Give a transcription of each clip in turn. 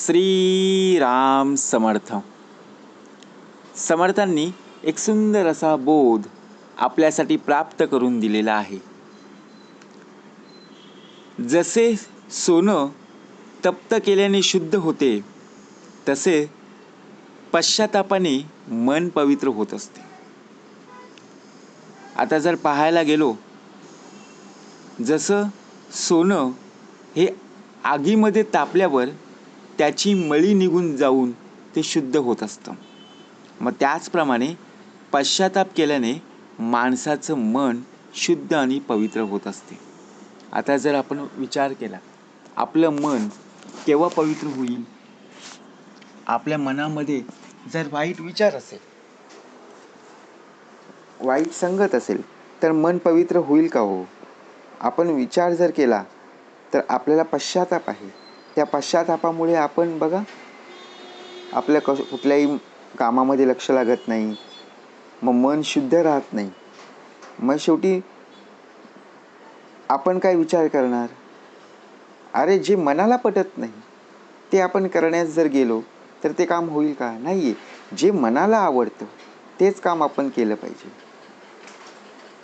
श्री राम समर्थ. समर्थांनी एक सुंदर असा बोध आपल्यासाठी प्राप्त करून दिलेला आहे. जसे सोनं तप्त केल्याने शुद्ध होते तसे पश्चातापाने मन पवित्र होत असते. आता जर पाहायला गेलो जसं सोनं हे आगीमध्ये तापल्यावर त्याची मळी निघून जाऊन ते शुद्ध होत असतं. मग त्याचप्रमाणे पश्चाताप केल्याने माणसाचं मन शुद्ध आणि पवित्र होत असते. आता जर आपण विचार केला आपलं मन केव्हा पवित्र होईल? आपल्या मनामध्ये जर वाईट विचार असेल वाईट संगत असेल तर मन पवित्र होईल का हो? आपण विचार जर केला तर आपल्याला पश्चाताप आहे. त्या पश्चातापामुळे आपण बघा आपल्या कश कुठल्याही कामामध्ये लक्ष लागत नाही. मग मन शुद्ध राहत नाही. मग शेवटी आपण काय विचार करणार? अरे जे मनाला पटत नाही ते आपण करण्यास जर गेलो तर ते काम होईल का? नाही आहे जे मनाला आवडतं तेच काम आपण केलं पाहिजे.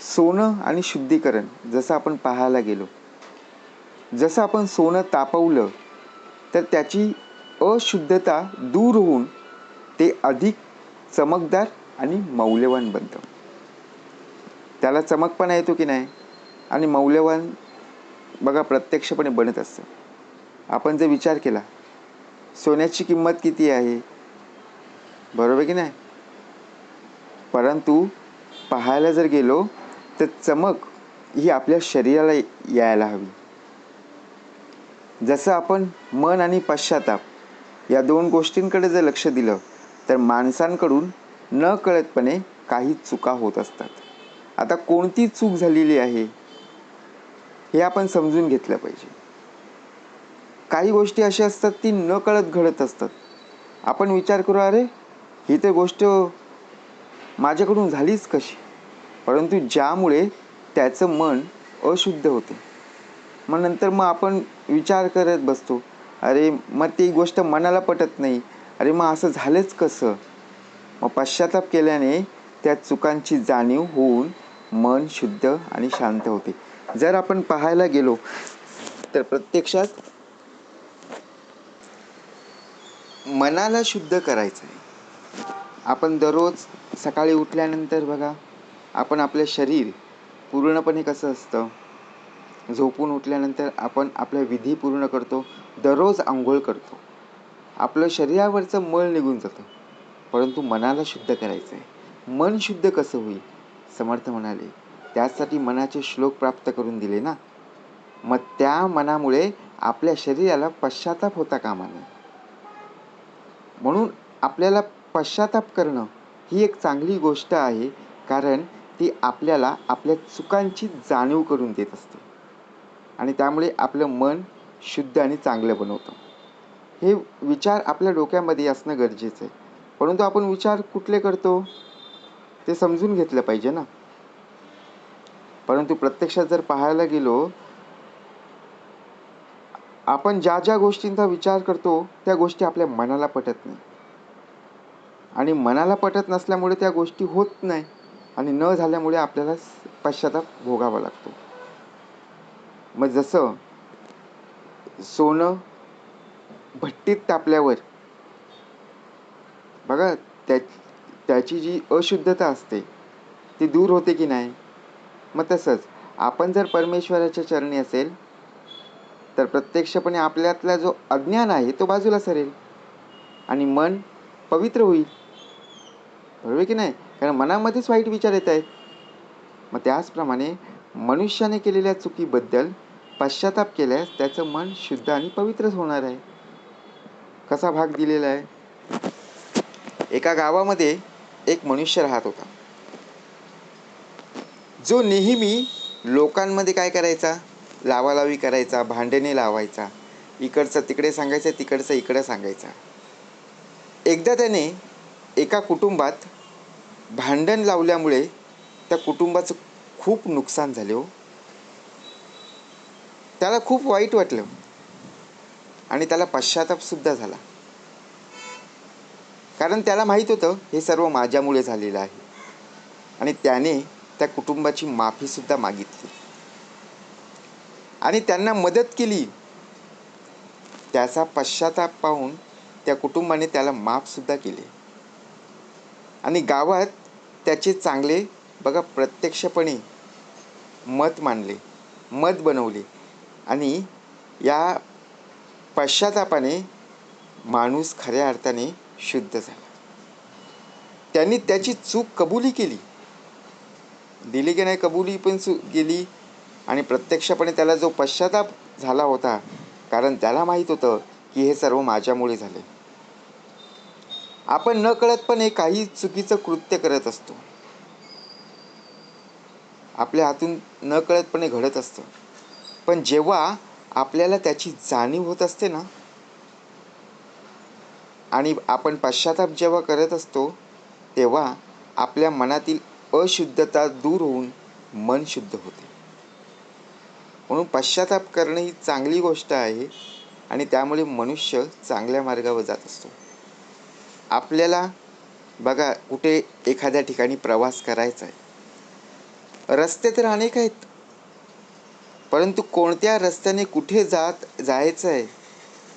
सोनं आणि शुद्धीकरण जसं आपण पाहायला गेलो जसं आपण सोनं तापवलं तर त्याची अशुद्धता दूर होऊन ते अधिक चमकदार आणि मौल्यवान बनतं. त्याला चमकपणा येतो की नाही? आणि मौल्यवान बघा प्रत्यक्षपणे बनत असतं. आपण जर विचार केला सोन्याची किंमत किती आहे? बरोबर की नाही? परंतु पाहायला जर गेलो तर चमक ही आपल्या शरीराला यायला हवी. जसं आपण मन आणि पश्चाताप या दोन गोष्टींकडे जर लक्ष दिलं तर माणसांकडून न कळतपणे काही चुका होत असतात. आता कोणती चूक झालेली आहे हे आपण समजून घेतलं पाहिजे. काही गोष्टी अशा असतात ती न कळत घडत असतात. आपण विचार करू अरे ही तर गोष्ट माझ्याकडून झालीच कशी? परंतु ज्यामुळे त्याचं मन अशुद्ध होते. मग नंतर मग आपण विचार करत बसतो. अरे मग ती गोष्ट मनाला पटत नाही. अरे मग असं झालंच कसं? मग पश्चाताप केल्याने त्या चुकांची जाणीव होऊन मन शुद्ध आणि शांत होते. जर आपण पाहायला गेलो तर प्रत्यक्षात मनाला शुद्ध करायचं आहे. आपण दररोज सकाळी उठल्यानंतर बघा आपण आपलं शरीर पूर्णपणे कसं असतं? झोपून उठल्यानंतर आपण आपल्या विधी पूर्ण करतो दररोज आंघोळ करतो. आपलं शरीरावरचं मळ निघून जातं. परंतु मनाला शुद्ध करायचं आहे मन शुद्ध कसं होईल? समर्थ म्हणाले. त्यासाठी मनाचे श्लोक प्राप्त करून दिले ना? मग त्या मनामुळे आपल्या शरीराला पश्चाताप होता कामा नये. म्हणून आपल्याला पश्चाताप करणं ही एक चांगली गोष्ट आहे कारण ती आपल्याला आपल्या चुकांची जाणीव करून देत असते. आणि त्यामुळे आपलं मन शुद्ध आणि चांगलं बनवतं. हे विचार आपल्या डोक्यामध्ये असणं गरजेचं आहे. परंतु आपण विचार कुठले करतो? ते समजून घेतलं पाहिजे ना. परंतु प्रत्यक्षात जर पाहायला गेलो आपण ज्या ज्या गोष्टींचा विचार करतो त्या गोष्टी आपल्या मनाला पटत नाही. आणि मनाला पटत नसल्यामुळे त्या गोष्टी होत नाही आणि न झाल्यामुळे आपल्याला पश्चाताप भोगावा लागतो. मग जसं सोनं भट्टीत तापल्यावर बघा त्या त्याची जी अशुद्धता असते ती दूर होते की नाही? मग तसंच आपण जर परमेश्वराच्या चरणी असेल तर प्रत्यक्षपणे आपल्यातला जो अज्ञान आहे तो बाजूला सरेल. आणि मन पवित्र होईल. बरोबर की नाही? कारण मनामध्येच वाईट विचार येत आहेत. मग त्याचप्रमाणे मनुष्याने केलेल्या चुकीबद्दल पश्चाताप केल्यास त्याचं मन शुद्ध आणि पवित्रच होणार आहे. कसा भाग दिलेला आहे? एका गावामध्ये एक मनुष्य राहत होता. जो नेहमी लोकांमध्ये काय करायचा? लावालावी करायचा भांडणे लावायचा. इकडचं तिकडे सांगायचं तिकडचं इकडं सांगायचा. एकदा त्याने एका कुटुंबात भांडण लावल्यामुळे त्या कुटुंबाचं खूप नुकसान झाले हो. त्याला खूप वाईट वाटलं. आणि त्याला पश्चातापसुद्धा झाला. कारण त्याला माहीत होतं हे सर्व माझ्यामुळे झालेलं आहे. आणि त्याने त्या कुटुंबाची माफीसुद्धा मागितली. आणि त्यांना मदत केली. त्याचा पश्चाताप पाहून त्या कुटुंबाने त्याला माफसुद्धा केले. आणि गावात त्याचे चांगले बघा प्रत्यक्षपणे मत मांडले मत बनवले. आणि या पश्चातापाने माणूस खऱ्या अर्थाने शुद्ध झाला. त्यांनी त्याची चूक कबुली केली. दिली की नाही कबुली पण चूक गेली आणि प्रत्यक्षपणे त्याला जो पश्चाताप झाला होता कारण त्याला माहीत होतं की हे सर्व माझ्यामुळे झाले. आपण न कळतपणे काही चुकीचं कृत्य करत असतो. आपल्या हातून न कळतपणे घडत असतं. पण जेव्हा आपल्याला त्याची जाणीव होत असते ना आणि आपण पश्चाताप जेव्हा करत असतो तेव्हा आपल्या मनातील अशुद्धता दूर होऊन मन शुद्ध होते. म्हणून पश्चाताप करणं ही चांगली गोष्ट आहे आणि त्यामुळे मनुष्य चांगल्या मार्गावर जात असतो. आपल्याला बघा कुठे एखाद्या ठिकाणी प्रवास करायचा आहे. रस्ते तर अनेक आहेत. परंतु कोणत्या रस्त्याने कुठे जात जायचं आहे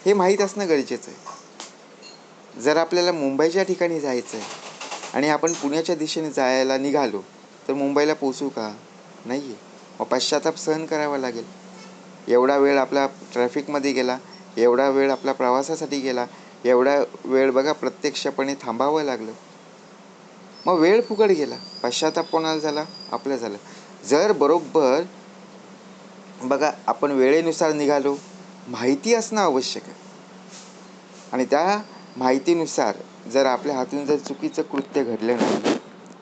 हे माहीत असणं गरजेचं आहे. जर आपल्याला मुंबईच्या ठिकाणी जायचं आहे आणि आपण पुण्याच्या दिशेने जायला निघालो तर मुंबईला पोचू का? नाही आहे मग पश्चाताप सहन करावा लागेल. एवढा वेळ आपला ट्रॅफिकमध्ये गेला एवढा वेळ आपला प्रवासासाठी गेला एवढा वेळ बघा प्रत्यक्षपणे थांबावं लागलं. मग वेळ फुकट गेला. पश्चाताप कोणाला झाला? आपलं झाला. जर बरोबर बघा आपण वेळेनुसार निघालो माहिती असणं आवश्यक आहे. आणि त्या माहितीनुसार जर आपल्या हातून जर चुकीचं कृत्य घडलं नाही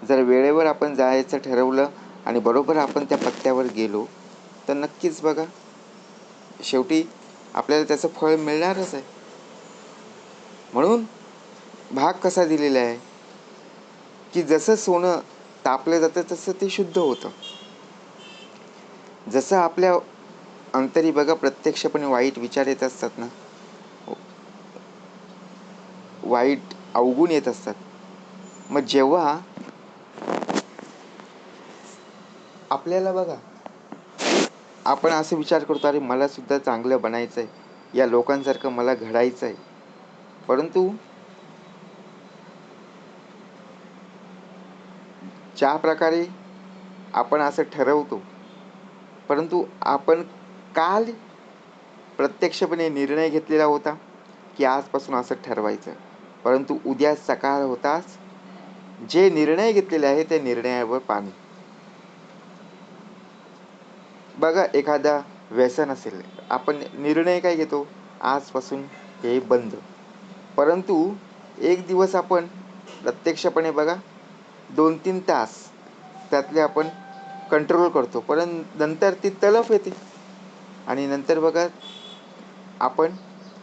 जर वेळेवर आपण जायचं ठरवलं आणि बरोबर आपण त्या पत्त्यावर गेलो तर नक्कीच बघा शेवटी आपल्याला त्याचं फळ मिळणारच आहे. म्हणून भाग कसा दिलेला आहे? की जसं सोनं तापलं जातं तसं ते शुद्ध होतं. जसं आपल्या अंतरी बघा प्रत्यक्षपणे वाईट विचार येत असतात ना. वाईट अवगुण येत असतात. मग जेव्हा आपल्याला बघा आपण असं विचार करतो अरे मला सुद्धा चांगलं बनायचं आहे या लोकांसारखं मला घडायचं आहे परंतु ज्या प्रकारे आपण असं ठरवतो परंतु आपण काल प्रत्यक्षपणे निर्णय घेतलेला होता की आजपासून असं ठरवायचं. परंतु उद्या सकाळ होताच जे निर्णय घेतलेले आहे त्या निर्णयावर पाणी. बघा एखादा व्यसन असेल आपण निर्णय काय घेतो? आजपासून हे बंद. परंतु एक दिवस आपण प्रत्यक्षपणे बघा दोन तीन तास त्यातले आपण कंट्रोल करतो. पण नंतर ती तलफ येते. आणि नंतर बघा आपण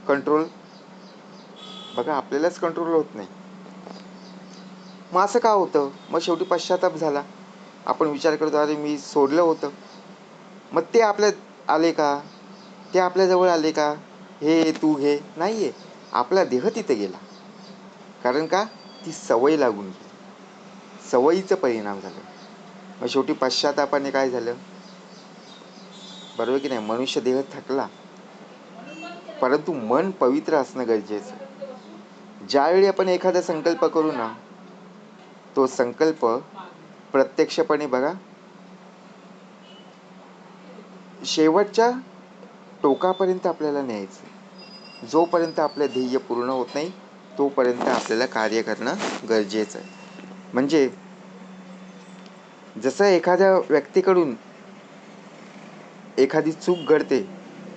कंट्रोल बघा आपल्यालाच कंट्रोल होत नाही. मग असं का होतं? मग शेवटी पश्चाताप झाला. आपण विचार करतो अरे मी सोडलं होतं. मग ते आपल्या आले का? ते आपल्याजवळ आले का? हे तू घे. नाही आहे आपला देह तिथे गेला. कारण का? ती सवय लागून गेली. सवयीचं परिणाम झालं. मग शेवटी पश्चातापाने काय झालं? बरोबर की नाही? मनुष्य देह थकला. परंतु मन पवित्र असणं गरजेचं ज्यावेळी आपण एखादा संकल्प करू ना तो संकल्प प्रत्यक्षपणे बघा शेवटच्या टोकापर्यंत आपल्याला न्यायचं जोपर्यंत आपलं ध्येय पूर्ण होत नाही तोपर्यंत आपल्याला कार्य करणं गरजेचं आहे. म्हणजे जसं एखाद्या व्यक्तीकडून एखादी चूक घडते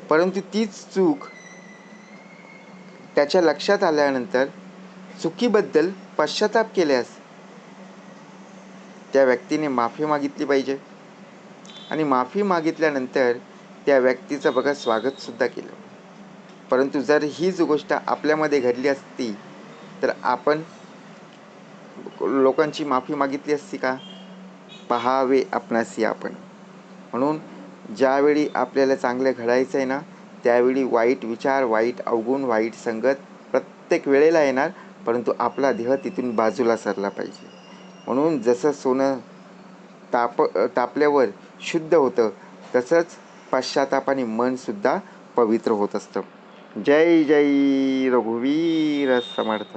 परंतु तीच चूक त्याच्या लक्षात आल्यानंतर चुकीबद्दल पश्चाताप केल्यास त्या व्यक्तीने माफी मागितली पाहिजे. आणि माफी मागितल्यानंतर त्या व्यक्तीचं बघा स्वागतसुद्धा केलं. परंतु जर हीच गोष्ट आपल्यामध्ये घडली असती तर आपण लोकांची माफी मागितली असती का? पहावे आपणासी आपण. म्हणून ज्यावेळी आपल्याला चांगलं घडायचं आहे ना त्यावेळी वाईट विचार वाईट अवगुण वाईट संगत प्रत्येक वेळेला येणार परंतु आपला देह तिथून बाजूला सरला पाहिजे. म्हणून जसं सोनं ताप तापल्यावर शुद्ध होतं तसंच पश्चातापाने मनसुद्धा पवित्र होत असतं. जय जय रघुवीर समर्थ.